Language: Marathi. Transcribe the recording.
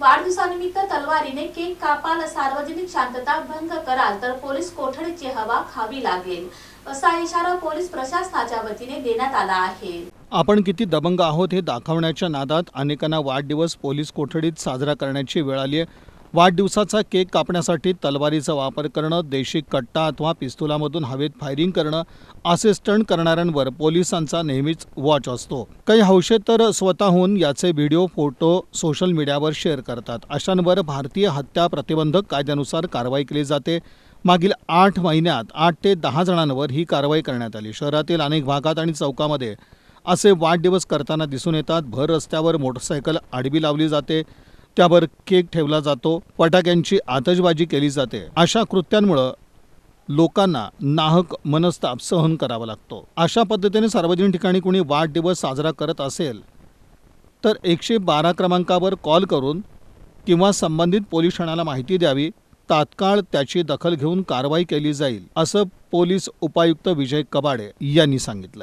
वाढदिवसानिमित्त तलवारीने केक कापाल सार्वजनिक शांतता भंग कराल तर पोलीस कोठडीची हवा खावी लागेल. असा इशारा पोलीस प्रशासनाच्या वतीने देण्यात आला आहे. आपण किती दबंग आहोत हे दाखवण्याच्या नादात अनेकांना वाढदिवस पोलीस कोठडीत साजरा करण्याची वेळ आली आहे. वाढदिवसाचा केक कापण्यासाठी तलवारीचा वापर करणं देशी कट्टा अथवा पिस्तुलामधून हवेत फायरिंग करणं असे स्टंट करणाऱ्यांवर पोलिसांचा नेहमीच वॉच असतो. काही हौशे तर स्वतःहून याचे व्हिडिओ फोटो सोशल मीडियावर शेअर करतात. अशांवर भारतीय हत्या प्रतिबंधक कायद्यानुसार कारवाई केली जाते. मागील आठ महिन्यात आठ ते दहा जणांवर ही कारवाई करण्यात आली. शहरातील अनेक भागात आणि चौकामध्ये असे वाढदिवस करताना दिसून येतात. भर रस्त्यावर मोटरसायकल आडवी लावली जाते. त्यावर केक ठेवला जातो फटाक्यांची आतषबाजी केली जाते. अशा कृत्यांमुळं लोकांना नाहक मनस्ताप सहन करावा लागतो. अशा पद्धतीने सार्वजनिक ठिकाणी कुणी वाढदिवस साजरा करत असेल तर एकशे बारा क्रमांकावर कॉल करून किंवा संबंधित पोलीस ठाण्याला माहिती द्यावी तात्काळ त्याची दखल घेऊन कारवाई केली जाईल असं पोलीस उपायुक्त विजय कबाडे यांनी सांगितलं